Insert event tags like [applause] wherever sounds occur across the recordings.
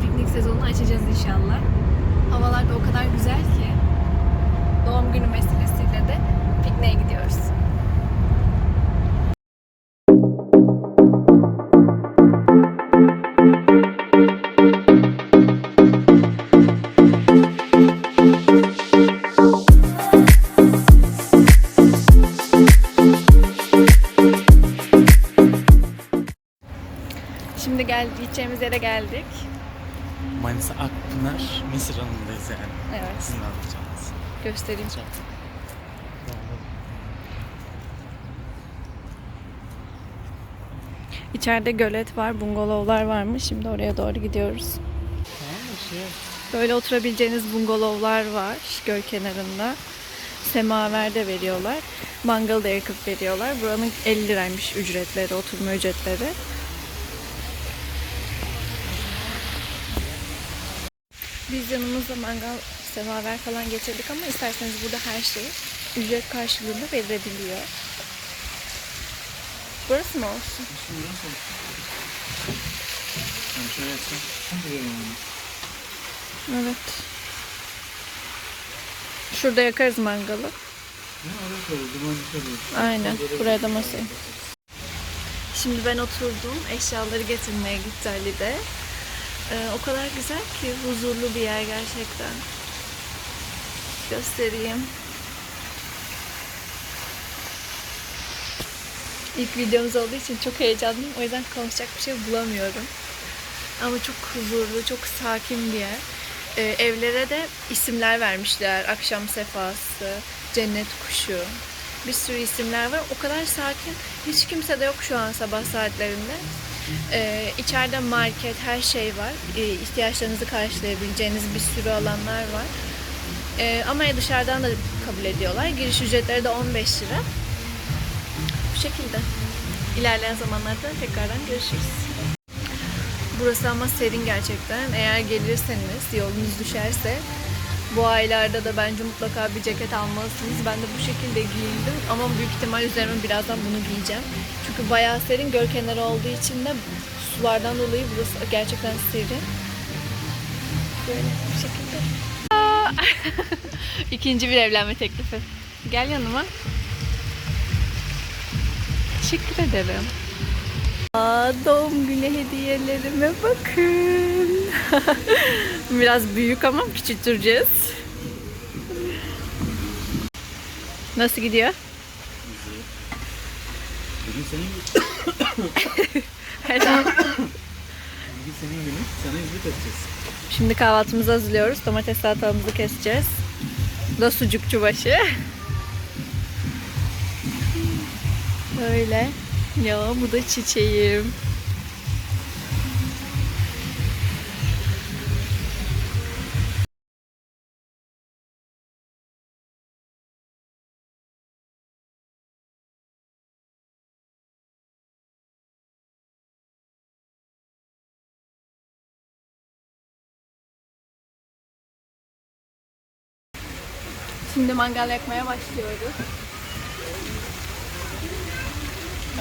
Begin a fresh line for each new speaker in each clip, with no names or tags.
piknik sezonunu açacağız inşallah. Havalar da o kadar güzel ki. Doğum günü vesilesiyle de pikniğe gidiyoruz. Şimdi gel gideceğimiz yere geldik.
Manisa Akpınar Mısır Hanı'ndayız yani.
Evet.
Sizin ne yapacağınız?
Göstereyim. İçeride gölet var, bungalovlar varmış. Şimdi oraya doğru gidiyoruz.
Şey
Böyle oturabileceğiniz bungalovlar var göl kenarında. Semaver de veriyorlar. Mangal da yakıp veriyorlar. Buranın 50 liraymış ücretleri, oturma ücretleri. Biz yanımızda mangal, semaver falan getirdik ama isterseniz burada her şey ücret karşılığında verilebiliyor. Burası mı olsun?
Şimdi şöyle.
Evet. Şurada yakarız mangalı.
Ne ara koydu? Duman çıkarıyor.
Aynen. Buraya da masayı. Şimdi ben oturdum. Eşyaları getirmeye gitti Ali de. Ee, o kadar güzel ki huzurlu bir yer gerçekten. Göstereyim. İlk videomuz olduğu için çok heyecanlıyım. O yüzden konuşacak bir şey bulamıyorum. Ama çok huzurlu, çok sakin bir yer. Ee, evlere de isimler vermişler. Akşam sefası, cennet kuşu. Bir sürü isimler var. O kadar sakin. Hiç kimse de yok şu an sabah saatlerinde. Ee, içeride market, her şey var. Ee, ihtiyaçlarınızı karşılayabileceğiniz bir sürü alanlar var. Ee, ama dışarıdan da kabul ediyorlar. Giriş ücretleri de 15 lira. Bu şekilde. İlerleyen zamanlarda tekrardan görüşürüz. Burası ama serin gerçekten. Eğer gelirseniz, yolunuz düşerse bu aylarda da bence mutlaka bir ceket almalısınız. Ben de bu şekilde giyindim ama büyük ihtimal üzerime birazdan bunu giyeceğim. Çünkü bayağı serin, göl kenarı olduğu için de sulardan dolayı burası gerçekten serin. Böyle bu şekilde. [laughs] İkinci bir evlenme teklifi. Gel yanıma. Teşekkür ederim. Doğum günü hediyelerime bakın. [laughs] Biraz büyük ama küçülteceğiz. Nasıl gidiyor?
Bugün senin günün. [coughs]
Helal.
Bugün senin günün. Sana hizmet edeceğiz.
Şimdi kahvaltımızı hazırlıyoruz. Domates salatamızı keseceğiz. Bu da sucukçu başı. Öyle. Ya bu da çiçeğim. Şimdi mangal yakmaya başlıyoruz.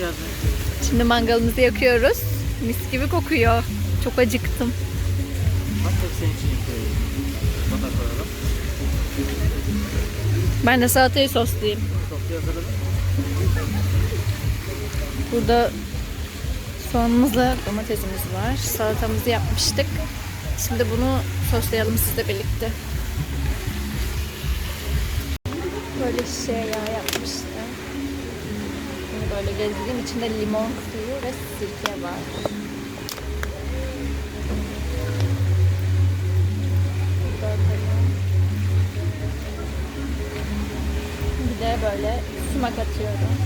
Geldin.
Şimdi mangalımızı yakıyoruz. Mis gibi kokuyor. Çok acıktım. Ben de salatayı soslayayım. Burada soğanımızla domatesimiz var. Salatamızı yapmıştık. Şimdi bunu soslayalım sizle birlikte. Böyle şey yağ yapmıştım böyle gezdireyim. İçinde limon suyu ve sirke var. Bir de böyle sumak atıyorum.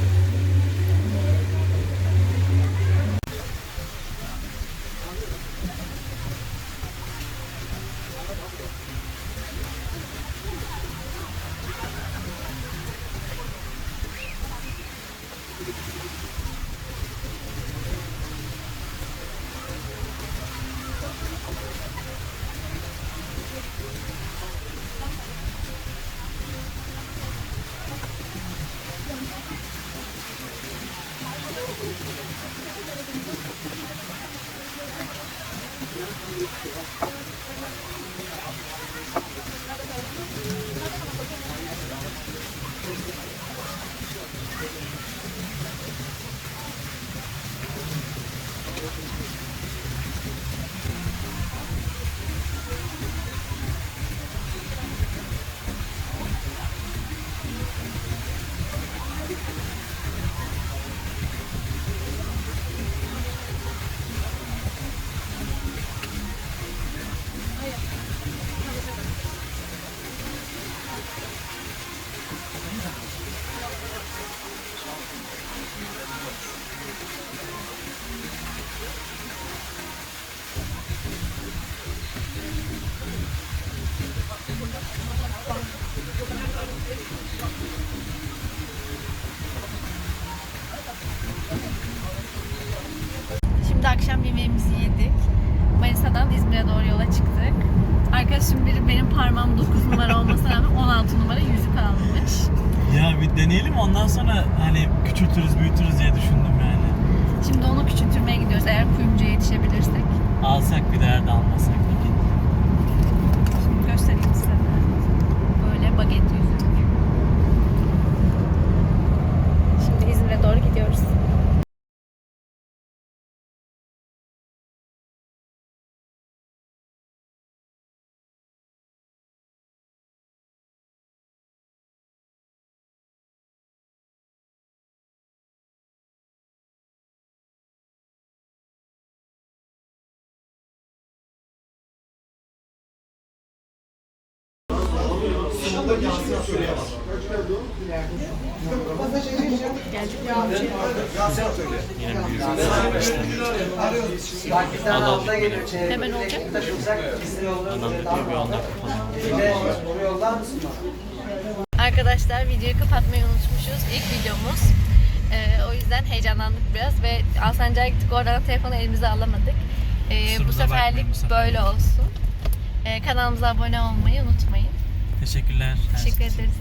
Şimdi yemeğimizi yedik. Manisa'dan İzmir'e doğru yola çıktık. Arkadaşım biri benim parmağım 9 numara olmasına rağmen 16 numara yüzük almış.
Ya bir deneyelim ondan sonra hani küçültürüz büyütürüz diye düşündüm yani.
Şimdi onu küçültürmeye gidiyoruz eğer kuyumcuya yetişebilirsek.
Alsak bir değer de almasak da ki.
Şimdi göstereyim size. de. Böyle baget yüzük. Şimdi İzmir'e doğru gidiyoruz.
Yine bir.
Hemen olacak.
Da diyor bir 10 dakika falan.
Arkadaşlar videoyu kapatmayı unutmuşuz. İlk videomuz. Ee, o yüzden heyecanlandık biraz ve Alsancak'a gittik oradan telefonu elimize alamadık. Ee, bu seferlik böyle olsun. Ee, kanalımıza abone olmayı unutmayın.
Teşekkürler.
Teşekkür ederiz.